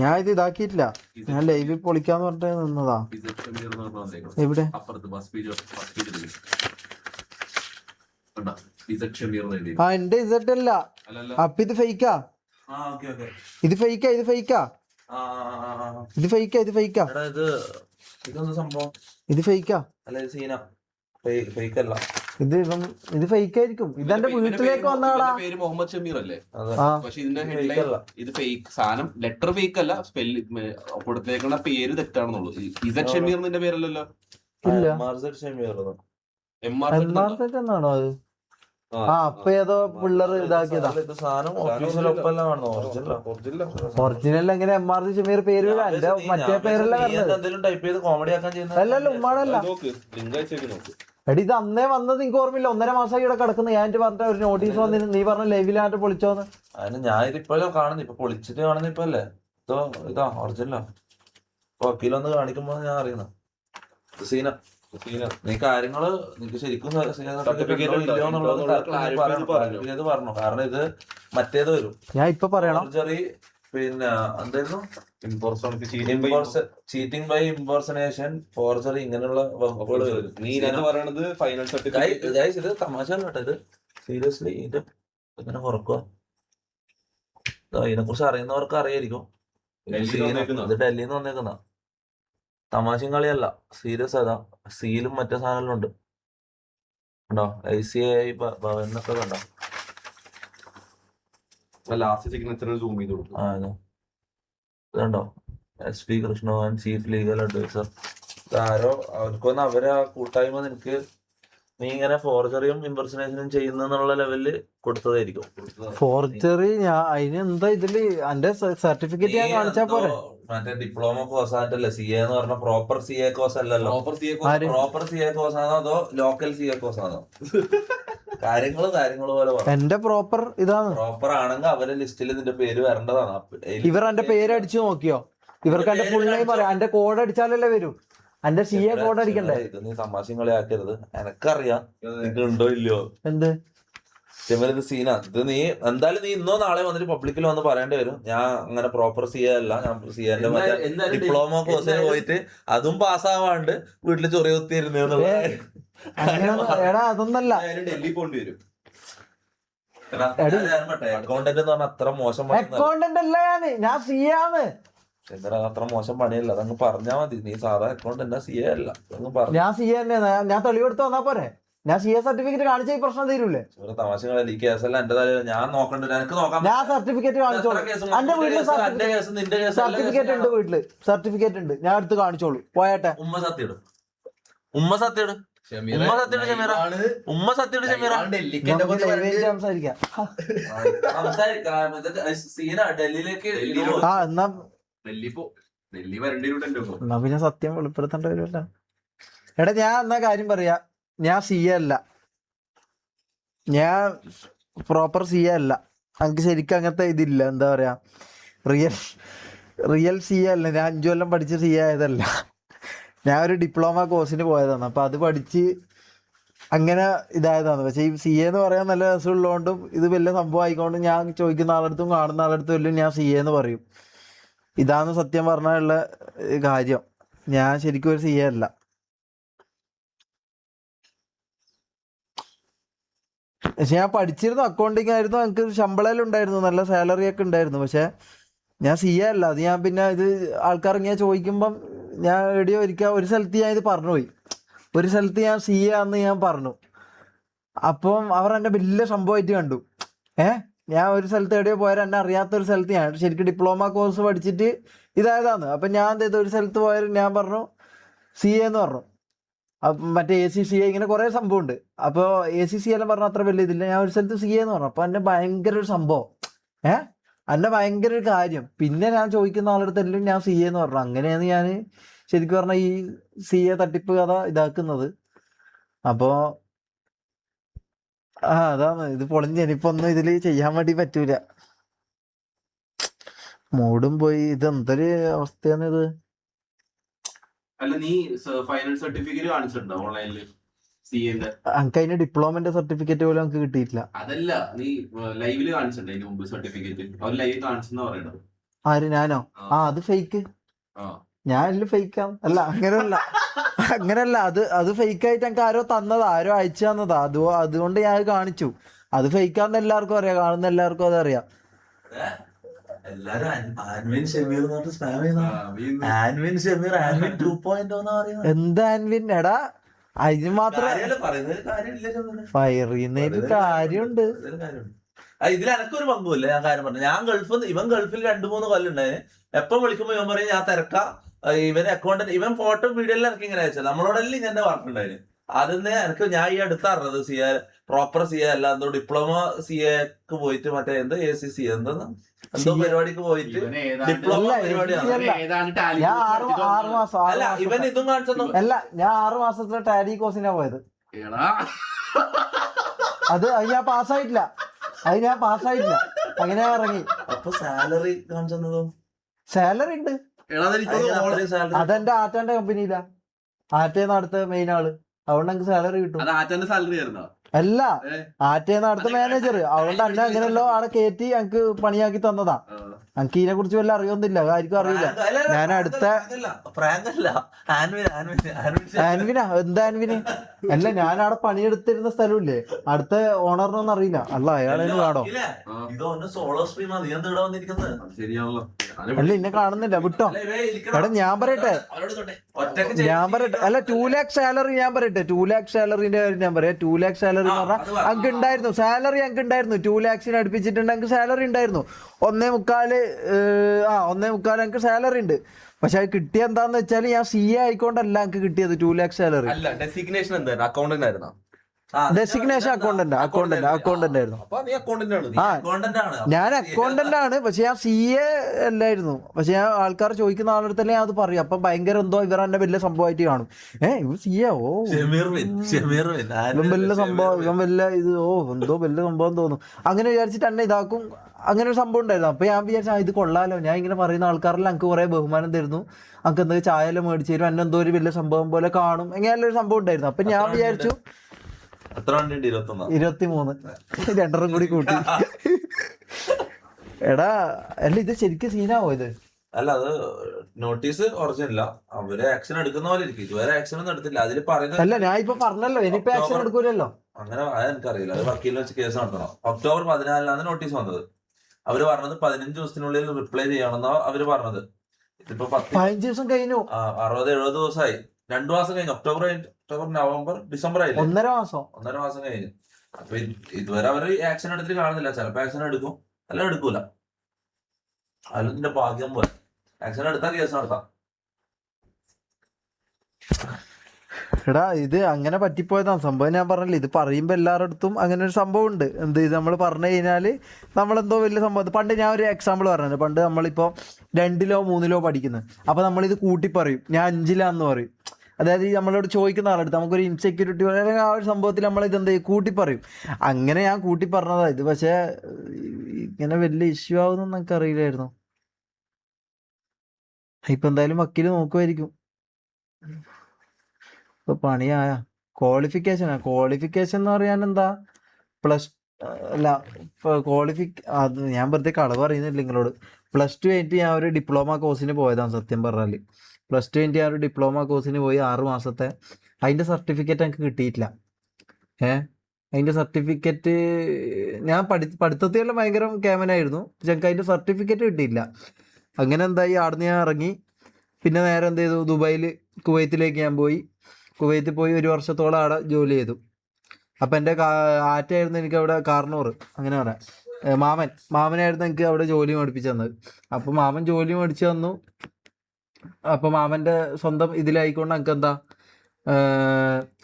ഞാൻ ഇത് ഇതാക്കിയിട്ടില്ല. ഞാൻ ലൈവിൽ പൊളിക്കാന്ന് പറഞ്ഞിട്ട് നിന്നതാ. എവിടെ. ആ എന്റെ ഇസഡ് അല്ല. അപ്പൊ ഇത് ഫേക്കാ ഇത് ഫേക്കാ ഇത് ഫേക്കാ. ഇത് ഫേക്കാ ഇത് ഫേക്കാ ഇത് ഇതൊന്നും സംഭവം? ഇത് ഫേക്കാ അല്ല ഇത് സീനാ ഫേക്കല്ല ഇത് ഇപ്പം ഇത് ഫേക്ക് ആയിരിക്കും. ഇതെന്റെ വീട്ടിലേക്ക് വന്നാടാ പേര് മുഹമ്മദ് ഷമീർ അല്ലേ? പക്ഷെ ഇതിന്റെ ഹെഡ്ലൈൻ ഇത് ഫേക്ക് സാധനം ലെറ്റർ ഫേക്ക് അല്ല. സ്പെല്ല് കൊടുത്തേക്കുന്ന പേര് തെറ്റാണെന്നുള്ളൂ. ഇസഡ് ഷമീർ നിന്റെ പേരല്ലല്ലോ. ഇല്ല. എം ആർ സെറ്റ് എന്നാണോ അത്? ആ അപ്പൊ ഏതോ പിള്ളേർ ഇതാക്കിയതാ. ഒറിജിനൽ എങ്ങനെ? എം ആർ ഷമീർ പേര് എന്റെ മറ്റേ പേരല്ല പറഞ്ഞത്. എന്തെങ്കിലും ടൈപ്പ് ചെയ്ത് കോമഡി ആക്കാൻ ചെയ്യുന്ന അല്ലല്ല ഉമ്മാടല്ല. നോക്ക്. ലിങ്ക് അയച്ചേക്ക് നോക്ക്. എടി ഇത് അന്നേ വന്നത് എനിക്ക് ഓർമ്മയില്ല. ഒന്നര മാസമായി ഇവിടെ കിടക്കുന്നു. ഞാൻ പറഞ്ഞിട്ട് പറഞ്ഞ ഒരു നോട്ടീസ് വന്നിന് നീ പറഞ്ഞ ലൈവിലായിട്ട് പൊളിച്ചോന്ന്. അതിന് ഞാൻ ഇതിപ്പോഴും കാണുന്നു ഇപ്പൊ പൊളിച്ചിട്ട് കാണുന്ന ഇപ്പൊ അല്ലേ ഇതോ ഇതാ ഒറിജിനലാ അപ്പൊ വക്കീലൊന്ന് കാണിക്കുമ്പോ ഞാൻ അറിയുന്നു. സീന. നീ കാര്യങ്ങൾ നിനക്ക് ശരിക്കും സർട്ടിഫിക്കറ്റ് പറഞ്ഞു. കാരണം ഇത് മറ്റേത് വരും. ഞാൻ ഇപ്പൊ പറയണം. പിന്നെ എന്തായിരുന്നു. ചീറ്റിംഗ് ബൈ ഇമ്പോർസനേഷൻ ഫോർജറി ഇങ്ങനെയുള്ള വകുപ്പുകൾ വരും. നീ പറയണത് ഫൈനൽ സർട്ടിഫിക്കറ്റ് ഇത് തമാശ കേട്ടോ ഇത്. സീരിയസ്ലി ഇത് ഇങ്ങനെ കുറക്കുക ഇതിനെ കുറിച്ച് അറിയുന്നവർക്ക് അറിയായിരിക്കും. ഇത് ഡൽഹിയിൽ ഇത് ഡൽഹിയിൽ നിന്ന് വന്നേക്കുന്ന തമാശയും കളിയല്ല. സീരിയസ് അതാ സീലും മറ്റേ സാധനങ്ങളും ഉണ്ട്. ഉണ്ടോ ഐ സി ഐ എന്നൊക്കെ കണ്ടോ? ലാസ്റ്റ് സിഗ്നേച്ചർ സൂം ചെയ്ത് കൊടുക്കും ആ ഇത് ഇതുണ്ടോ? S P Krishnabhavan chief legal adviser ഇതാരോ? അവർക്കൊന്ന് അവരെ ആ കൂട്ടായ്മ നിനക്ക് നീ ഇങ്ങനെ ഫോർജറിയും ഇമ്പർസനേഷനും ചെയ്യുന്നുള്ള ലെവലിൽ കൊടുത്തതായിരിക്കും. ഫോർജറി ഞാൻ അതിന് എന്താ ഇതിൽ? എന്റെ സർട്ടിഫിക്കറ്റ് ഞാൻ കാണിച്ചാ പോരെ? മറ്റേ ഡിപ്ലോമ കോഴ്സ് ആയിട്ടല്ലേ സി എന്ന് പറഞ്ഞ പ്രോപ്പർ സി എ കോഴ്സ് അല്ലല്ലോ? പ്രോപ്പർ സി എ കോഴ്സ് ആണോ അതോ ലോക്കൽ സി എ കോഴ്സ് ആണോ? കാര്യങ്ങൾ കാര്യങ്ങൾ പോലെ എന്റെ പ്രോപ്പർ ഇതാണ്. പ്രോപ്പർ ആണെങ്കിൽ അവരെ ലിസ്റ്റിൽ നിന്റെ പേര് വരേണ്ടതാണ്. ഇവർ എന്റെ പേര് അടിച്ചു നോക്കിയോ? ഇവർക്ക് എന്റെ ഫുൾ നെയിം പറയാം എന്റെ കോഡ് അടിച്ചാലല്ലേ വരൂ. എന്റെ സി എ കോഡ് അടിക്കണ്ടേ? ഇത് നീ തമാശയും കളിയാക്കരുത്. എനക്കറിയാം. നിനക്ക് ഉണ്ടോ ഇല്ലയോ? എന്ത്? ചെമ്മൽ സീനാ. ഇത് നീ എന്തായാലും നീ ഇന്നോ നാളെ വന്നിട്ട് പബ്ലിക്കിൽ വന്ന് പറയേണ്ടി വരും. ഞാൻ അങ്ങനെ പ്രോപ്പർ സീയല്ല അല്ല. ഞാൻ സിയന്റെ മറ്റേ ഡിപ്ലോമ കോഴ്സിന് പോയിട്ട് അതും പാസ്സാവാണ്ട് വീട്ടിൽ ചൊറി കുത്തിയിരുന്നു അതൊന്നല്ല. ഡൽഹി പോണ്ടി വരും. അക്കൗണ്ടന്റ് എന്ന് പറഞ്ഞാൽ അത്ര മോശം അക്കൗണ്ടന്റ് അല്ല. ഞാൻ. എന്തിനാ അത്ര മോശം പണിയല്ല. അതങ്ങ് പറഞ്ഞാ മതി. നീ സാധാ അക്കൗണ്ടന്റ് സി എ അല്ല. അതങ്ങ് പറഞ്ഞു ഞാൻ സി തന്നെ ഞാൻ തെളിവെടുത്ത് വന്നാ പോരെ. ഞാൻ സി എ സർട്ടിഫിക്കറ്റ് കാണിച്ച ഈ പ്രശ്നം തീരൂലേ? ഒരു തമാശകളല്ല ഈ കേസല്ല എന്റെ തലയിൽ ഞാൻ നോക്കണ്ട? എനിക്ക് നോക്കാൻ ഞാൻ സർട്ടിഫിക്കറ്റ് കാണിച്ചോളൂ? എന്റെ വീട്ടിൽ സർട്ടിഫിക്കറ്റ് ഉണ്ട് വീട്ടിൽ. സർട്ടിഫിക്കറ്റ് ഉണ്ട്. ഞാൻ എടുത്ത് കാണിച്ചോളൂ. പോയട്ടെ. ഉമ്മ സത്യയിടും ഉമ്മ സത്യം ഉമ്മ സത്യോട് ഷമീറ. ഉമ്മ സത്യയുടെ ഷമീറ. സംസാരിക്കാം. എന്നാ പിന്നെ സത്യം വെളിപ്പെടുത്തേണ്ട വരുമല്ലോ എടാ ഞാൻ എന്നാ കാര്യം പറയാ. ഞാൻ സി എ അല്ല. ഞാൻ പ്രോപ്പർ സി എ അല്ല. എനിക്ക് ശരിക്കും അങ്ങനത്തെ ഇതില്ല. എന്താ പറയാ? റിയൽ റിയൽ സി എ അല്ല. ഞാൻ അഞ്ചു കൊല്ലം പഠിച്ച് സി എ ആയതല്ല. ഞാൻ ഒരു ഡിപ്ലോമ കോഴ്സിന് പോയതാണ്. അപ്പൊ അത് പഠിച്ച് അങ്ങനെ ഇതായതാണ്. പക്ഷെ ഈ സി എന്ന് പറയാൻ നല്ല രസമുള്ളതുകൊണ്ടും ഇത് വലിയ സംഭവം ആയിക്കൊണ്ടും ഞാൻ ചോദിക്കുന്ന ആളടുത്തും കാണുന്ന ആളടുത്തും എല്ലാം ഞാൻ സി എന്ന് പറയും. ഇതാണ് സത്യം പറഞ്ഞുള്ള കാര്യം. ഞാൻ ശരിക്കും ഒരു സി എ അല്ല. പക്ഷെ ഞാൻ പഠിച്ചിരുന്നു അക്കൗണ്ടിങ് ആയിരുന്നു. എനിക്ക് ശമ്പളം ഉണ്ടായിരുന്നു. നല്ല സാലറി ഒക്കെ ഉണ്ടായിരുന്നു. പക്ഷെ ഞാൻ സി എ അല്ല. അത് ഞാൻ പിന്നെ ഇത് ആൾക്കാർ ഇങ്ങനെ ചോദിക്കുമ്പം ഞാൻ എവിടെയോ ഒരിക്കൽ ഒരു സ്ഥലത്ത് ഞാൻ ഇത് പറഞ്ഞുപോയി. ഒരു സ്ഥലത്ത് ഞാൻ സി എ ആന്ന് ഞാൻ പറഞ്ഞു. അപ്പം അവർ എന്നെ വലിയ സംഭവമായിട്ട് കണ്ടു. ഏ? ഞാൻ ഒരു സ്ഥലത്ത് എവിടെയോ പോയാൽ എന്നെ അറിയാത്ത ഒരു സ്ഥലത്ത് ഞാൻ. ശരിക്കും ഡിപ്ലോമ കോഴ്സ് പഠിച്ചിട്ട് ഇതായതാണ്. അപ്പം ഞാൻ ഒരു സ്ഥലത്ത് പോയാൽ ഞാൻ പറഞ്ഞു സി എന്ന് പറഞ്ഞു. മറ്റേ എ സി സി എ ഇങ്ങനെ കുറേ സംഭവമുണ്ട്. അപ്പോൾ എ സി സി എല്ലാം പറഞ്ഞ അത്ര വലിയ ഇതില്ല. ഞാൻ ഒരു സ്ഥലത്ത് സി എന്ന് പറഞ്ഞു. അപ്പോൾ എന്റെ ഭയങ്കര ഒരു സംഭവം. ഏ? എന്റെ ഭയങ്കര ഒരു കാര്യം. പിന്നെ ഞാൻ ചോദിക്കുന്ന ആളുടെ എല്ലാം ഞാൻ സി എന്ന് പറഞ്ഞു. അങ്ങനെയാണ് ഞാൻ ശരിക്കും പറഞ്ഞ ഈ സി എ തട്ടിപ്പ് കഥ ഇതാക്കുന്നത്. അപ്പോ ആ അതാണ്. ഇത് പൊളിഞ്ഞ് ഒന്നും ഇതിൽ ചെയ്യാൻ വേണ്ടി പറ്റൂല. മൂടും പോയി. ഇത് എന്തൊരു അവസ്ഥയാണ് ഇത് അല്ല നീ ഫൈനൽ സർട്ടിഫിക്കറ്റ് കാണിച്ചിട്ടുണ്ടോ ഓൺലൈനിൽ എനിക്ക് അതിന് ഡിപ്ലോമന്റെ സർട്ടിഫിക്കറ്റ് പോലും നമുക്ക് കിട്ടിയിട്ടില്ല. അതല്ല നീ ലൈവിൽ കാണിച്ചിട്ടുണ്ടോ മുമ്പ് സർട്ടിഫിക്കറ്റ് അവർ ലൈവ് കാണിച്ചെന്ന് പറയണത്. ആര് ഞാനോ? ആ. അത് ഫേക്ക്. ഞാൻ എല്ലാം ഫേക്കാം അല്ല അങ്ങനെയല്ല. അങ്ങനെയല്ല അത് അത് ഫേക്ക് ആയിട്ട് എനിക്ക് ആരോ തന്നതാ ആരോ അയച്ചു തന്നതാ. അത് അതുകൊണ്ട് ഞാൻ കാണിച്ചു. അത് ഫേക്കാന്ന് എല്ലാവർക്കും അറിയാം കാണുന്ന എല്ലാവർക്കും അതറിയാം എല്ലാരും ആൻ- ആൻവിൻ ഷമീർ എന്ന് പറഞ്ഞിട്ട് സ്പാം ചെയ്യുന്ന ആൻവിൻ ഷമീർ ആൻവിൻ ടു പോയിന്റ് എന്ന് പറയുന്നത്. എന്താ ആൻവിൻ എടാ അതിന് മാത്രം. കാര്യമുണ്ട്. ഇതിൽ എനക്കൊരു പങ്കുമില്ല ഞാൻ കാര്യം പറഞ്ഞു ഞാൻ ഗൾഫിൽ ഇവൻ ഗൾഫിൽ രണ്ടു മൂന്ന് കൊല്ലുണ്ടായി. എപ്പം വിളിക്കുമ്പോ ഇവൻ പറയും ഞാൻ തിരക്ക. ഇവൻ അക്കൗണ്ട് ഇവൻ ഫോട്ടോ വീഡിയോ എല്ലാം എനിക്ക് ഇങ്ങനെ അയച്ചത്. നമ്മളോടെല്ലാം ഇങ്ങനെ പറഞ്ഞിട്ടുണ്ടായിന്. അതിന് എനിക്ക് ഞാൻ ഈ അടുത്ത് അറിഞ്ഞത് C A proper C A അല്ല എന്തോ ഡിപ്ലോമ സി എക്ക് പോയിട്ട് മറ്റേ എന്തോ എ സി സി എന്തോ എന്തോ പരിപാടിക്ക് പോയിട്ട് ഡിപ്ലോമ അല്ല, പരിപാടിയാണ് ഞാൻ ആറ് ആറ് മാസം അല്ല ഇവൻ മാസത്തെ ഇതും കാണിച്ചു അല്ല ഞാൻ ആറ് മാസത്തെ ടാലി കോഴ്സിനാ പോയത്. എടാ. അത് അത് ഞാൻ പാസ്സായിട്ടില്ല. അത് ഞാൻ പാസ്സായിട്ടില്ല. അങ്ങനെ ഇറങ്ങി. അപ്പൊ സാലറി കാണിച്ചതോ സാലറി ഉണ്ട്. അതെന്റെ ആറ്റാന്റെ കമ്പനിയിലാ ആറ്റേന്ന് അടുത്ത മെയിൻ ആൾ. അതുകൊണ്ട് എനിക്ക് സാലറി കിട്ടും. സാലറി ആയിരുന്നോ? അല്ല? ആറ്റേന്ന് അടുത്ത മാനേജർ അതുകൊണ്ട് അന്നെ അങ്ങനെയല്ലോ ആടെ കയറ്റി ഞങ്ങക്ക് പണിയാക്കി തന്നതാ. എനിക്ക് ഇതിനെ കുറിച്ച് വല്ല അറിയൊന്നുമില്ല ആർക്കും അറിയില്ല. ഞാൻ അടുത്ത- ആൻവിന ആൻവിൻ ആൻവിൻ ആൻവിൻ ആൻവിനാ എന്താ ആൻവിന് അല്ല ഞാൻ അവിടെ പണിയെടുത്തിരുന്ന സ്ഥലമില്ലേ? അടുത്ത ഓണറിനൊന്നും അറിയില്ല. അല്ല അയാളെ കാണോ സോളോ സ്ട്രീമാ നീ എന്താ ഇവിടെ വന്നിരിക്കുന്നത്? അത് ശരിയാണല്ലോ. അല്ല ഇന്നെ കാണുന്നില്ല. വിട്ടോ. എടാ ഞാൻ പറയട്ടെ. ഞാൻ. പറയട്ടെ. അല്ല ടൂ ലാക്ക് സാലറി ഞാൻ പറയട്ടെ. ടൂ ലാക്ക് സാലറിന്റെ കാര്യം ഞാൻ പറയാം. ടൂ ലാക്ക് സാലറി എന്ന് പറഞ്ഞാൽ അങ്ങ് ഉണ്ടായിരുന്നു. സാലറി അങ്ങ് ഉണ്ടായിരുന്നു. ടൂ ലാക്സിന് അടുപ്പിച്ചിട്ടുണ്ട്. അങ്ങ് സാലറി ഉണ്ടായിരുന്നു. ഒന്നേ മുക്കാൽ ആ ഒന്നേ മുക്കാൽ എനിക്ക് സാലറി ഉണ്ട്. പക്ഷെ അത് കിട്ടിയ എന്താന്ന് വെച്ചാൽ ഞാൻ സി എ ആയിക്കൊണ്ടല്ല എനിക്ക് കിട്ടിയത് ടൂ ലാക്ക് സാലറി അല്ല ഡെസിഗ്നേഷൻ എന്തായിരുന്നു? അക്കൗണ്ടന്റ് ആയിരുന്നോ? ഡെസിഗ്നേഷൻ അക്കൗണ്ടന്റ് അക്കൗണ്ടന്റ് അക്കൗണ്ടന്റ് ആയിരുന്നു. ഞാൻ അക്കൗണ്ടന്റ് ആണ്. പക്ഷെ ഞാൻ സി എ അല്ലായിരുന്നു. പക്ഷെ ഞാൻ ആൾക്കാർ ചോദിക്കുന്ന ആളടുത്തല്ലേ ഞാൻ അത് പറയും. അപ്പൊ ഭയങ്കര എന്തോ ഇവർ എന്നെ വലിയ സംഭവമായിട്ട് കാണും. ഏഹ് ഇവർ സി എ ഓ. ഇവൻ വലിയ സംഭവം വിൻ. ഇവൻ വലിയ ഇത് ഓ എന്തോ വലിയ സംഭവം തോന്നും. അങ്ങനെ വിചാരിച്ചിട്ട് എന്നെ ഇതാക്കും. അങ്ങനെ ഒരു സംഭവം ഉണ്ടായിരുന്നു. അപ്പൊ ഞാൻ വിചാരിച്ചു ഇത് കൊള്ളാലോ. ഞാൻ ഇങ്ങനെ പറയുന്ന ആൾക്കാരെല്ലാം എനിക്ക് കുറെ ബഹുമാനം തരുന്നു. അങ്ങനെ എന്തെങ്കിലും ചായ എല്ലാം മേടിച്ചു തരും. എന്നെ എന്തോ ഒരു വലിയ സംഭവം പോലെ കാണും. ഇങ്ങനെ ഒരു സംഭവം ഉണ്ടായിരുന്നു. അപ്പൊ ഞാൻ വിചാരിച്ചു എത്ര രണ്ടെണ്ണം കൂടി കൂട്ടി. എടാ അല്ല ഇത് ശരിക്കും സീനാവോ ഇത്? അല്ല അത് നോട്ടീസ് ഒറിജിനല്ല അവർ ആക്ഷൻ എടുക്കുന്ന പോലെ ഇരിക്കും. ഇതുവരെ ആക്ഷൻ ഒന്നും എടുത്തില്ല. അതിൽ പറയുന്നത് അല്ല ഞാൻ ഇപ്പൊ പറഞ്ഞല്ലോ ഇനിയിപ്പോ ആക്ഷൻ എടുക്കൂലല്ലോ. അങ്ങനെ അത് എനിക്കറിയില്ല. അത് വക്കീലിനെ വെച്ച് കേസ് നടത്തണം. ഒക്ടോബർ പതിനാലിനാണ് നോട്ടീസ് വന്നത്. അവർ പറഞ്ഞത് പതിനഞ്ച് ദിവസത്തിനുള്ളിൽ റിപ്ലൈ ചെയ്യണമെന്നാ അവർ പറഞ്ഞത്. ഇതിപ്പോ പത്ത് പതിനഞ്ച് ദിവസം കഴിഞ്ഞു. അറുപത് എഴുപത് ദിവസമായി രണ്ടു മാസം കഴിഞ്ഞു ഒക്ടോബർ ഒക്ടോബർ നവംബർ ഡിസംബർ ആയില്ലേ? ഒന്നര മാസം. ഒന്നര മാസം കഴിഞ്ഞു. അപ്പൊ ഇതുവരെ അവർ ആക്ഷൻ എടുത്തിട്ട് കാണുന്നില്ല. ചിലപ്പോ ആക്ഷൻ എടുക്കും. അല്ല എടുക്കൂല. അതിന്റെ ഭാഗ്യം പോലെ. ആക്ഷൻ എടുത്താൽ കേസ് നടത്താം. എടാ ഇത് അങ്ങനെ പറ്റിപ്പോയതാണ് സംഭവം ഞാൻ പറഞ്ഞില്ല ഇത് പറയുമ്പോ എല്ലാവരുടെ അങ്ങനെ ഒരു സംഭവം ഉണ്ട്. എന്ത് ഇത് നമ്മൾ പറഞ്ഞു കഴിഞ്ഞാൽ നമ്മളെന്തോ വലിയ സംഭവം. പണ്ട് ഞാൻ ഒരു എക്സാമ്പിൾ പറഞ്ഞത് പണ്ട് നമ്മളിപ്പോ രണ്ടിലോ മൂന്നിലോ പഠിക്കുന്നത് അപ്പൊ നമ്മളിത് കൂട്ടി പറയും. ഞാൻ അഞ്ചിലാന്ന് പറയും. അതായത് ഈ നമ്മളോട് ചോദിക്കുന്ന ആളെടുത്ത് നമുക്കൊരു ഇൻസെക്യൂരിറ്റി അല്ലെങ്കിൽ ആ ഒരു സംഭവത്തിൽ നമ്മൾ ഇതെന്ത് കൂട്ടി പറയും അങ്ങനെ ഞാൻ കൂട്ടി പറഞ്ഞതാ ഇത് പക്ഷേ ഇങ്ങനെ വലിയ ഇഷ്യൂ ആവുമെന്ന് നമുക്ക് അറിയില്ലായിരുന്നു. ഇപ്പൊ എന്തായാലും വക്കീൽ നോക്കുമായിരിക്കും ഇപ്പൊ പണിയായ. ക്വാളിഫിക്കേഷൻ ക്വാളിഫിക്കേഷൻ എന്ന് പറയാൻ എന്താ? പ്ലസ് അല്ല ക്വാളിഫിക്ക അത് ഞാൻ വെറുതെ കളവ് അറിയുന്നില്ല നിങ്ങളോട്. പ്ലസ് ടു കഴിഞ്ഞിട്ട് ഞാൻ ഒരു ഡിപ്ലോമ കോഴ്സിന് പോയതാണ് സത്യം പറഞ്ഞാൽ പ്ലസ് ടു കഴിഞ്ഞിട്ട് ഞാൻ ഒരു ഡിപ്ലോമ കോഴ്സിന് പോയി ആറ് മാസത്തെ. അതിന്റെ സർട്ടിഫിക്കറ്റ് എനിക്ക് കിട്ടിയിട്ടില്ല. ഏ? അതിന്റെ സർട്ടിഫിക്കറ്റ് ഞാൻ പഠി പഠിത്തത്തിലെല്ലാം ഭയങ്കര കേമനായിരുന്നു പക്ഷെ എനിക്ക് അതിന്റെ സർട്ടിഫിക്കറ്റ് കിട്ടിയില്ല അങ്ങനെ എന്തായി? ആടുന്ന് ഞാൻ ഇറങ്ങി. പിന്നെ നേരെ എന്ത് ചെയ്തു? ദുബായിൽ കുവൈത്തിലേക്ക് ഞാൻ പോയി. കുവൈത്തിൽ പോയി ഒരു വർഷത്തോളം അവിടെ ജോലി ചെയ്തു. അപ്പം എന്റെ ആറ്റായിരുന്നു എനിക്ക് അവിടെ കാർണൂർ. അങ്ങനെ പറയാം. മാമൻ മാമനായിരുന്നു എനിക്ക് അവിടെ ജോലി മേടിപ്പിച്ചു തന്നത്. അപ്പൊ മാമൻ ജോലി മേടിച്ചു തന്നു. അപ്പൊ മാമന്റെ സ്വന്തം ഇതിലായിക്കൊണ്ട് എനിക്ക് എന്താ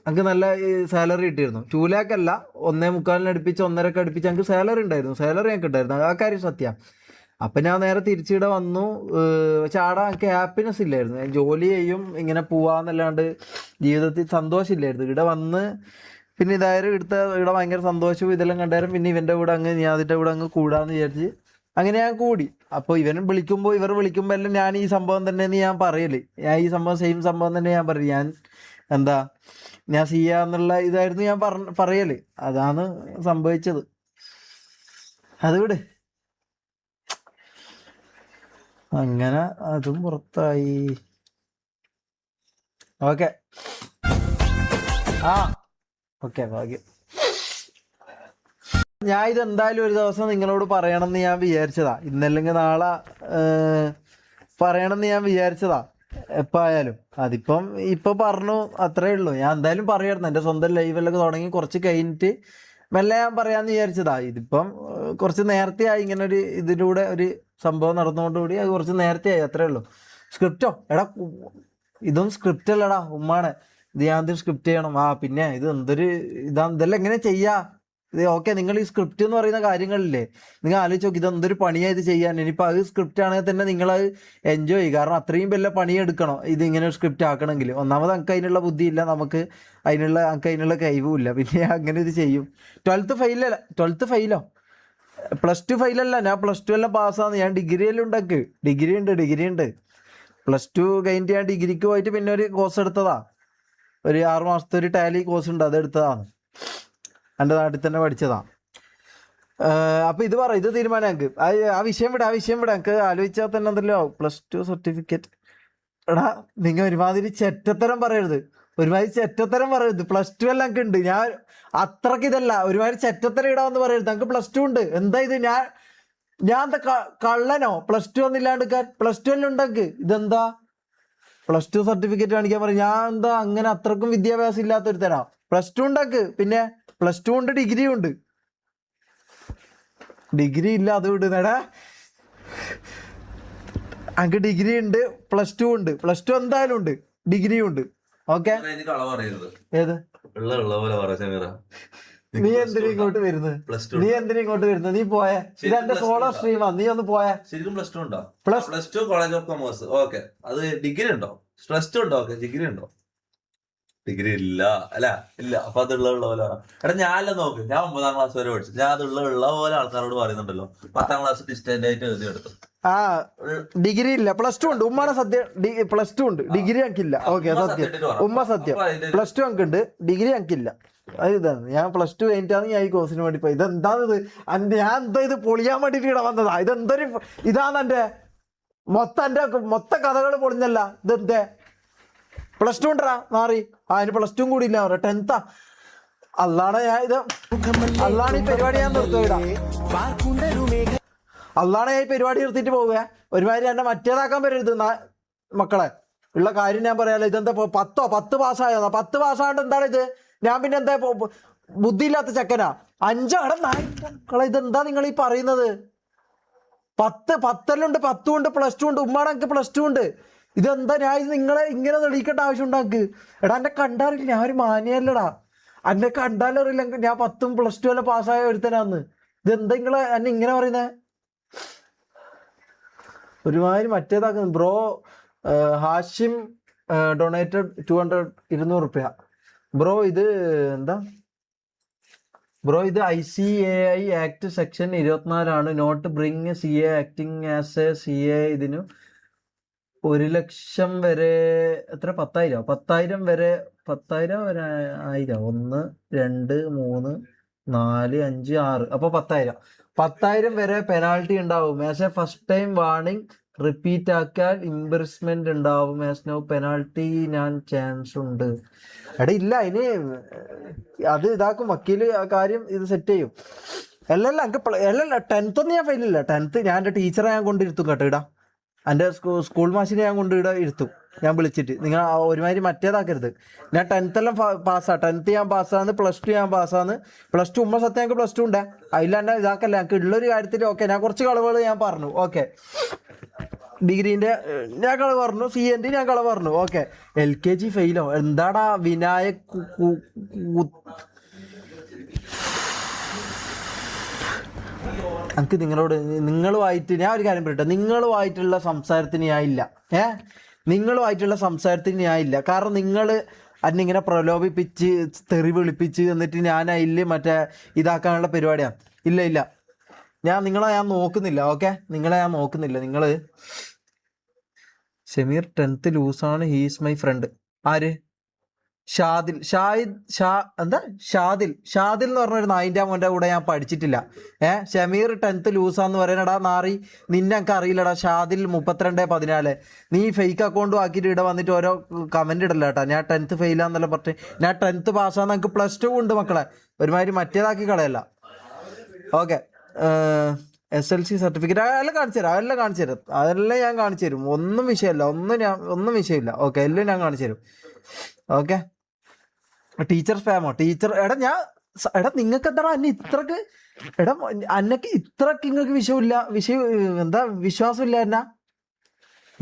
എനിക്ക് നല്ല സാലറി കിട്ടിയിരുന്നു. ടു ലാക്ക് അല്ല ഒന്നേ മുക്കാലിന് അടുപ്പിച്ച് ഒന്നരക്ക് അടുപ്പിച്ച് എനിക്ക് സാലറി ഉണ്ടായിരുന്നു. സാലറി ഞങ്ങൾക്ക് ഉണ്ടായിരുന്നു. ആ കാര്യം സത്യം. അപ്പം ഞാൻ നേരെ തിരിച്ചിവിടെ വന്നു. പക്ഷെ ആടെ എനിക്ക് ഹാപ്പിനെസ് ഇല്ലായിരുന്നു. ജോലി ചെയ്യും ഇങ്ങനെ പോവാന്നല്ലാണ്ട് ജീവിതത്തിൽ സന്തോഷമില്ലായിരുന്നു. ഇവിടെ വന്ന് പിന്നെ ഇതായാലും ഇവിടുത്തെ ഇവിടെ ഭയങ്കര സന്തോഷവും ഇതെല്ലാം കണ്ടായാലും പിന്നെ ഇവന്റെ കൂടെ അങ്ങ് ഞാൻ അതിന്റെ കൂടെ അങ്ങ് കൂടാന്ന് വിചാരിച്ച് അങ്ങനെ ഞാൻ കൂടി. അപ്പോൾ ഇവൻ വിളിക്കുമ്പോൾ ഇവർ വിളിക്കുമ്പോൾ എല്ലാം ഞാൻ ഈ സംഭവം തന്നെയെന്ന് ഞാൻ പറയൽ. ഞാൻ ഈ സംഭവം സെയിം സംഭവം തന്നെ ഞാൻ പറയും ഞാൻ എന്താ ഞാൻ ചെയ്യാന്നുള്ള ഇതായിരുന്നു ഞാൻ പറഞ്ഞ പറയൽ. അതാണ് സംഭവിച്ചത്. അത് അങ്ങനെ അതും പുറത്തായി. ഓക്കെ. ആ. ഓക്കെ ഭാഗ്യം. ഞാൻ ഇത് എന്തായാലും ഒരു ദിവസം നിങ്ങളോട് പറയണമെന്ന് ഞാൻ വിചാരിച്ചതാ. ഇന്നല്ലെങ്കിൽ നാളെ പറയണം പറയണമെന്ന് ഞാൻ വിചാരിച്ചതാ. എപ്പോ ആയാലും അതിപ്പം ഇപ്പൊ പറഞ്ഞു അത്രേ ഉള്ളൂ. ഞാൻ എന്തായാലും പറയായിരുന്നു. എന്റെ സ്വന്തം ലൈവിലൊക്കെ തുടങ്ങി കുറച്ച് കഴിഞ്ഞിട്ട് മെല്ലെ ഞാൻ പറയാന്ന് വിചാരിച്ചതാ. ഇതിപ്പം കുറച്ച് നേരത്തെ ആയി ഇങ്ങനെ ഒരു ഇതിലൂടെ ഒരു സംഭവം നടന്നുകൊണ്ടുകൂടി അത് കുറച്ച് നേരത്തെ ആയി അത്രേ ഉള്ളൂ. സ്ക്രിപ്റ്റോ എടാ ഇതും സ്ക്രിപ്റ്റ് അല്ലടാ. ഉമ്മാണ് ഇത് ഞാൻ ആദ്യം സ്ക്രിപ്റ്റ് ചെയ്യണം? ആ പിന്നെ ഇത് എന്തൊരു ഇതാ ഇതെല്ലാം എങ്ങനെ ചെയ്യാ? ഇത് ഓക്കെ നിങ്ങൾ ഈ സ്ക്രിപ്റ്റ് എന്ന് പറയുന്ന കാര്യങ്ങളില്ലേ നിങ്ങൾ ആലോചിച്ച് നോക്കി ഇത് എന്തൊരു പണിയാ ഇത് ചെയ്യാൻ? ഇനിയിപ്പോൾ അത് സ്ക്രിപ്റ്റ് ആണെങ്കിൽ തന്നെ നിങ്ങൾ അത് എൻജോയ് ചെയ്യും. കാരണം അത്രയും വലിയ പണിയെടുക്കണം ഇത് ഇങ്ങനെ ഒരു സ്ക്രിപ്റ്റ് ആക്കണമെങ്കിൽ. ഒന്നാമത് നമുക്ക് അതിനുള്ള ബുദ്ധിയില്ല നമുക്ക് അതിനുള്ള നമുക്ക് അതിനുള്ള കഴിവും ഇല്ല. പിന്നെ അങ്ങനെ ഇത് ചെയ്യും. ട്വൽത്ത് ഫെയിലല്ല ട്വൽത്ത് ഫെയിലോ പ്ലസ് ടു ഫെയിലല്ല ഞാൻ പ്ലസ് ടു എല്ലാം പാസ്സാന്ന് ഞാൻ ഡിഗ്രി എല്ലാം ഉണ്ടാക്കി ഡിഗ്രി ഉണ്ട് ഡിഗ്രി ഉണ്ട്. പ്ലസ് ടു കഴിഞ്ഞിട്ട് ഞാൻ ഡിഗ്രിക്ക് പോയിട്ട് പിന്നെ ഒരു കോഴ്സ് എടുത്തതാ. ഒരു ആറു മാസത്തെ ഒരു ടാലി കോഴ്സ് ഉണ്ട്. അത് എടുത്തതാണ് എന്റെ നാട്ടിൽ തന്നെ പഠിച്ചതാണ് അപ്പോൾ അപ്പൊ ഇത് പറ ഇത് തീരുമാനം ഞങ്ങൾക്ക് ആ വിഷയം വിടാം ആ വിഷയം വിടാം. ഞങ്ങൾക്ക് ആലോചിച്ചാൽ തന്നെ എന്തല്ലോ. പ്ലസ് ടു സർട്ടിഫിക്കറ്റ് എടാ നിങ്ങൾ ഒരുമാതിരി ചെറ്റത്തരം പറയരുത്. ഒരുമാതിരി ചെറ്റത്തരം പറയരുത്. പ്ലസ് ടു എല്ലാം ഞങ്ങൾക്ക് ഉണ്ട്. ഞാൻ അത്രയ്ക്ക് ഇതല്ല. ഒരുമാതിരി ചെറ്റത്തരം ഇടാമെന്ന് പറയരുത്. ഞങ്ങൾക്ക് പ്ലസ് ടു ഉണ്ട്. എന്താ ഇത്? ഞാൻ ഞാൻ എന്താ കള്ളനോ? പ്ലസ് ടു ഒന്നില്ലാണ്ട് പ്ലസ് ടു എല്ലാം ഉണ്ടെങ്കിൽ ഇതെന്താ? പ്ലസ് ടു സർട്ടിഫിക്കറ്റ് കാണിക്കാൻ പറയും. ഞാൻ എന്താ അങ്ങനെ അത്രക്കും വിദ്യാഭ്യാസം ഇല്ലാത്ത ഒരുത്തരാ പ്ലസ് ടു ഉണ്ടാക്ക്. പിന്നെ പ്ലസ് ടു ഉണ്ട് ഡിഗ്രി ഉണ്ട്. ഡിഗ്രി ഇല്ല അത് വിടുന്നടാ അങ്ങ് ഡിഗ്രി ഉണ്ട് പ്ലസ് ടു ഉണ്ട്. പ്ലസ് ടു എന്തായാലും ഉണ്ട് ഡിഗ്രിയും ഉണ്ട്. ഓക്കെ? ഏത്? ഉള്ള ഉള്ള പോലെ പറ സമീറ. നീ എന്തിനാ ഇങ്ങോട്ട് വരുന്നത് നീ എന്തിനാ ഇങ്ങോട്ട് വരുന്നത് നീ പോയെ? ഇത് എന്റെ plus സോളോ സ്ട്രീമാ നീ ഒന്ന് പോയെ? ശരിക്കും പ്ലസ് ടു ഉണ്ടോ? Plus plus two college of commerce okay അത് ഡിഗ്രി ഉണ്ടോ? പ്ലസ് ടു ഉണ്ടോ? ഓക്കെ ഡിഗ്രി ഉണ്ടോ? ഡിഗ്രി ഇല്ല. അല്ല ഇല്ല. അപ്പൊ അതുള്ള ഉള്ള പോലെ എടാ ഞാൻ അല്ല നോക്ക്. ഞാൻ ഒമ്പതാം ക്ലാസ് വരെ പഠിച്ചു. ഞാൻ അതുള്ള ഉള്ള പോലെ ആൾക്കാരോട് പറയുന്നുണ്ടല്ലോ. പത്താം ക്ലാസ് ഡിസ്റ്റന്റ് ആയിട്ട് എഴുതി എടുത്തു. ആ ഡിഗ്രി ഇല്ല. പ്ലസ് ടു ഉണ്ട്. ഉമ്മാടെ സത്യം പ്ലസ് ടു ഉണ്ട്. ഡിഗ്രി ഞങ്ങൾക്കില്ല ഓക്കെ സത്യം. ഉമ്മ സത്യം. പ്ലസ് ടു ഞങ്ങൾക്കുണ്ട് ഡിഗ്രി ഞങ്ങൾക്കില്ല അത് ഇതാണ്. ഞാൻ പ്ലസ് ടു കഴിഞ്ഞിട്ടാണ് ഞാൻ ഈ കോഴ്സിന് വേണ്ടി പോയി ഇതെന്താണിത് ഞാൻ എന്താ ഇത് പൊളിയാൻ വേണ്ടിയിട്ട് ഇവിടെ വന്നതാ. ഇതെന്തൊരു ഇതാണ് എന്റെ മൊത്തം എന്റെ മൊത്ത കഥകൾ പൊളിഞ്ഞല്ല. ഇതെന്തേ? പ്ലസ് ടു ഉണ്ടാ മാറി. ആ അതിന് പ്ലസ് ടു കൂടി ഇല്ല. അവരുടെ ടെൻത്താ അല്ലാണ് ഞാൻ ഇത് അല്ലാണ് ഈ പരിപാടി ഞാൻ നിർത്തുക അല്ലാണ് ഞാൻ ഈ പരിപാടി നിർത്തിയിട്ട് പോവുക ഒരുമാതിരി എന്നെ മറ്റേതാക്കാൻ നാ- മക്കളെ. ഉള്ള കാര്യം ഞാൻ പറയാലോ. ഇതെന്താ പത്തോ? പത്ത് പാസ്സായോ പത്ത് പാസ്സായോണ്ട് എന്താണ് ഇത്? ഞാൻ പിന്നെ എന്താ ബുദ്ധിയില്ലാത്ത ചെക്കനാ. അഞ്ചാടെ നായ്ക്കളെ ഇതെന്താ നിങ്ങൾ ഈ പറയുന്നത്? പത്ത് പത്തലുണ്ട് പത്തും ഉണ്ട് പ്ലസ് ടു ഉണ്ട് ഉമ്മാടെ എനിക്ക് പ്ലസ് ടു ഉണ്ട് ഇതെന്താ ഞാൻ നിങ്ങളെ ഇങ്ങനെ തെളിയിക്കേണ്ട ആവശ്യം ഉണ്ടാക്ക് എടാ എന്നെ കണ്ടാറില്ല ഞാൻ ഒരു മാനിയല്ലടാ എന്നെ കണ്ടാലറിയില്ല ഞാൻ പത്തും പ്ലസ് ടു എല്ലാം പാസ്സായ ഒരുത്തനാന്ന്. ഇതെന്താ നിങ്ങളെ എന്നെ ഇങ്ങനെ പറയുന്നേ? ഒരുമാതിരി മറ്റേതാക്കുന്നു. Bro Hashim donated two hundred ഇരുന്നൂറ് റുപ്യ. ബ്രോ ഇത് എന്താ? ബ്രോ ഇത് I C A I act section ഇരുപത്തിനാലാണ്. Note bring C A acting as a C A ഇതിനു ഒരു ലക്ഷം വരെ എത്ര? പത്തായിരം? പത്തായിരം വരെ പത്തായിരം വരെ ആയിരം? ഒന്ന് രണ്ട് മൂന്ന് നാല് അഞ്ച് ആറ്. അപ്പൊ പത്തായിരം. പത്തായിരം വരെ പെനാൾട്ടി ഉണ്ടാവും. As a first time warning repeat ആക്കാൻ ഇംബർസ്മെന്റ് ഉണ്ടാവും. ആസ് നോ പെനാൾട്ടി ഞാൻ ചാൻസ് ഉണ്ട്. എടാ ഇല്ല അതിന് അത് ഇതാക്കും. വക്കീൽ ആ കാര്യം ഇത് സെറ്റ് ചെയ്യും. അല്ലല്ല എനിക്ക് അല്ലല്ല ടെൻത്ത് ഒന്നും ഞാൻ ഫെയിലില്ല ടെൻത്ത് ഞാൻ എന്റെ ടീച്ചറെ ഞാൻ കൊണ്ടിരുത്തും കേട്ടോ ഇടാ. എന്റെ സ്കൂൾ മാഷിനെ ഞാൻ കൊണ്ട് ഇടാ ഇരുത്തും. ഞാൻ വിളിച്ചിട്ട്. നിങ്ങൾ ഒരുമാതിരി മറ്റേതാക്കരുത്. ഞാൻ ടെൻത്ത് എല്ലാം പാസ്സാ ടെൻത്ത് ഞാൻ പാസ്സാന്ന് പ്ലസ് ടു ഞാൻ പാസ്സാന്ന് പ്ലസ് ടു ഉമ്മ സത്യം ഞങ്ങൾക്ക് പ്ലസ് ടു ഉണ്ട്. അതിലാണ്ട് ഇതാക്കല്ല ഞങ്ങൾക്ക് ഉള്ളൊരു കാര്യത്തിൽ ഓക്കെ ഞാൻ കുറച്ച് കളവുകൾ ഞാൻ പറഞ്ഞു. ഓക്കെ ഡിഗ്രീന്റെ ഞാൻ കള പറഞ്ഞു സി എൻ ഡി ഞാൻ കള പറഞ്ഞു. ഓക്കെ. എൽ കെ ജി ഫെയിലോ? എന്താടാ വിനായക് എനിക്ക് നിങ്ങളോട് നിങ്ങളുമായിട്ട് ഞാൻ ഒരു കാര്യം പറയട്ടെ. നിങ്ങളുമായിട്ടുള്ള സംസാരത്തിന് ഞാൻ ഇല്ല. ഏ? നിങ്ങളുമായിട്ടുള്ള സംസാരത്തിന് ഞാൻ ഇല്ല. കാരണം നിങ്ങൾ അന്നിങ്ങനെ പ്രലോഭിപ്പിച്ച് തെറി വിളിപ്പിച്ച് എന്നിട്ട് ഞാൻ അതിൽ മറ്റേ ഇതാക്കാനുള്ള പരിപാടിയാണ് ഇല്ല ഇല്ല. ഞാൻ നിങ്ങളെ ഞാൻ നോക്കുന്നില്ല ഓക്കെ? നിങ്ങളെ ഞാൻ നോക്കുന്നില്ല. നിങ്ങൾ ഷമീർ ടെൻത്ത് ലൂസാണ് ഹീസ് മൈ ഫ്രണ്ട് ആര്? ഷാദിൽ. ഷാഹിദ് ഷാ എന്താ? ഷാദിൽ. ഷാദിൽ എന്ന് പറഞ്ഞൊരു നായിന്റെ മോന്റെ കൂടെ ഞാൻ പഠിച്ചിട്ടില്ല. ഏ? ഷമീർ ടെൻത്ത് ലൂസാന്ന് പറയണടാ നാറി. നിന്നെ എനിക്ക് അറിയില്ലടാ. ഷാദിൽ മുപ്പത്തിരണ്ട് പതിനാല്. നീ ഫേക്ക് അക്കൗണ്ടും ആക്കിയിട്ട് ഇവിടെ വന്നിട്ട് ഓരോ കമന്റ് ഇടല്ല കേട്ടോ ഞാൻ ടെൻത്ത് ഫെയിലാന്നല്ല പറഞ്ഞ്. ഞാൻ ടെൻത്ത് പാസ്സാന്ന് എനിക്ക് പ്ലസ് ടു ഉണ്ട് മക്കളെ. ഒരുമാതിരി മറ്റേതാക്കി കളയല്ല. Okay S L C certificate അതെല്ലാം കാണിച്ചു തരാം അതെല്ലാം കാണിച്ചു തരാം. അതെല്ലാം ഞാൻ കാണിച്ചു തരും. ഒന്നും വിഷയമല്ല ഒന്നും ഞാൻ ഒന്നും വിഷയമില്ല. ഓക്കെ എല്ലാം ഞാൻ കാണിച്ചു തരും. ഓക്കെ? ടീച്ചർ സ്പാമോ? ടീച്ചർ എടാ ഞാൻ എടാ നിങ്ങൾക്ക് എന്താ അന്നെ ഇത്രക്ക് എടാ അന്നക്ക് ഇത്രക്ക് നിങ്ങൾക്ക് വിഷയമില്ല വിഷയം എന്താ വിശ്വാസമില്ല എന്നാ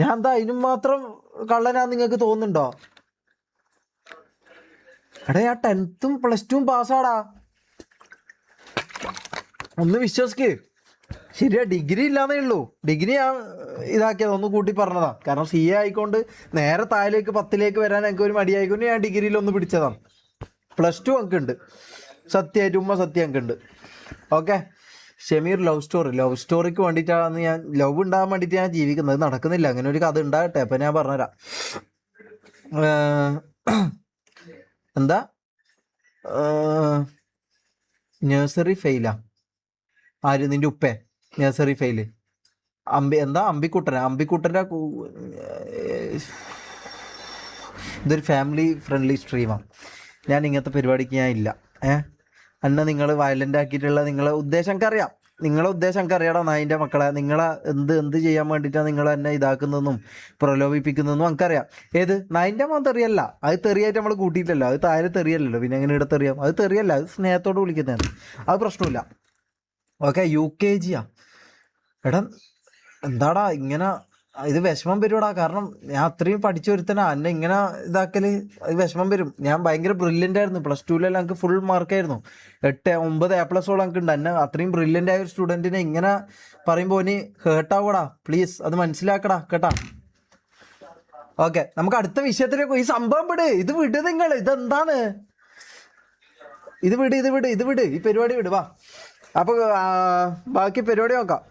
ഞാൻ എന്താ അതിനും മാത്രം കള്ളനാ നിങ്ങൾക്ക് തോന്നുന്നുണ്ടോ? എടാ ഞാൻ ടെൻത്തും പ്ലസ് ടുവും പാസ്സാടാ. ഒന്ന് വിശ്വസിക്ക്. ശരിയാ ഡിഗ്രി ഇല്ലാന്നേ ഉള്ളൂ. ഡിഗ്രി ഞാൻ ഇതാക്കിയത് ഒന്ന് കൂട്ടി പറഞ്ഞതാ. കാരണം സി എ ആയിക്കൊണ്ട് നേരെ താഴേക്ക് പത്തിലേക്ക് വരാൻ എനിക്ക് ഒരു മടിയായിക്കൊണ്ട് ഞാൻ ഡിഗ്രിയിൽ ഒന്ന് പിടിച്ചതാണ്. പ്ലസ് ടു എനിക്ക് ഉണ്ട് സത്യമായിട്ട് ഉമ്മ സത്യം എനിക്ക് ഉണ്ട് okay? Shameer love story. Love സ്റ്റോറിക്ക് വേണ്ടിയിട്ടാണ് ഞാൻ ലവ് ഉണ്ടാകാൻ വേണ്ടിയിട്ട് ഞാൻ ജീവിക്കുന്നത്. നടക്കുന്നില്ല. അങ്ങനെ ഒരു കഥ ഉണ്ടാകട്ടെ. അപ്പം ഞാൻ പറഞ്ഞുതരാം. എന്താ? നഴ്സറി ഫെയിലാ. ആര്? നിന്റെ ഉപ്പേ. Nursery fail. അമ്പി എന്താ അമ്പിക്കുട്ടൻ അമ്പിക്കുട്ടന്റെ ഇതൊരു ഫാമിലി ഫ്രണ്ട്ലി സ്ട്രീമാണ് ഞാൻ ഇങ്ങനത്തെ പരിപാടിക്ക് ഞാൻ ഇല്ല. ഏ? അന്ന നിങ്ങൾ വയലന്റ് ആക്കിയിട്ടുള്ള നിങ്ങളെ ഉദ്ദേശം അറിയാം നിങ്ങളെ ഉദ്ദേശം അറിയാടാ നായിന്റെ മക്കളെ. നിങ്ങളെ എന്ത് എന്ത് ചെയ്യാൻ വേണ്ടിയിട്ടാണ് നിങ്ങൾ എന്നെ ഇതാക്കുന്നതെന്നും പ്രലോഭിപ്പിക്കുന്നതെന്നും എനിക്കറിയാം. ഏത്? നായിന്റെ മോൻ തെറിയല്ല. അത് തെറിയായിട്ട് നമ്മൾ കൂട്ടിയിട്ടല്ലോ. അത് താഴെ തെറിയല്ലല്ലോ. പിന്നെ എങ്ങനെ ഇവിടെ തെറിയാം? അത് തെറിയല്ല. അത് സ്നേഹത്തോട് വിളിക്കുന്നതാണ്. അത് പ്രശ്നമില്ല. ഓക്കെ യു കെ ജിയാ എടാ എന്താടാ ഇങ്ങനെ ഇത് വിഷമം വരുവാടാ. കാരണം ഞാൻ അത്രയും പഠിച്ചു ഒരുത്തനാ. എന്നെ ഇങ്ങനെ ഇതാക്കൽ അത് വിഷമം വരും. ഞാൻ ഭയങ്കര ബ്രില്യന്റ് ആയിരുന്നു. പ്ലസ് ടുവിലെല്ലാം എനിക്ക് ഫുൾ മാർക്കായിരുന്നു എട്ട് ഒമ്പത് എ പ്ലസോളം എനിക്ക് ഉണ്ട്. എന്നെ അത്രയും ബ്രില്യന്റ് ആയ ഒരു സ്റ്റുഡന്റിനെ ഇങ്ങനെ പറയുമ്പോൾ ഇനി ഹേർട്ടാവൂടാ പ്ലീസ് അത് മനസ്സിലാക്കടാ കേട്ടാ. ഓക്കെ നമുക്ക് അടുത്ത വിഷയത്തിലേക്ക്. ഈ സംഭവം വിട്. ഇത് വിട് നിങ്ങൾ ഇതെന്താണ്? ഇത് വിട് ഇത് വിട് ഇത് വിട്. ഈ പരിപാടി വിട് വാ. അപ്പൊ ബാക്കി പരിപാടി നോക്കാം.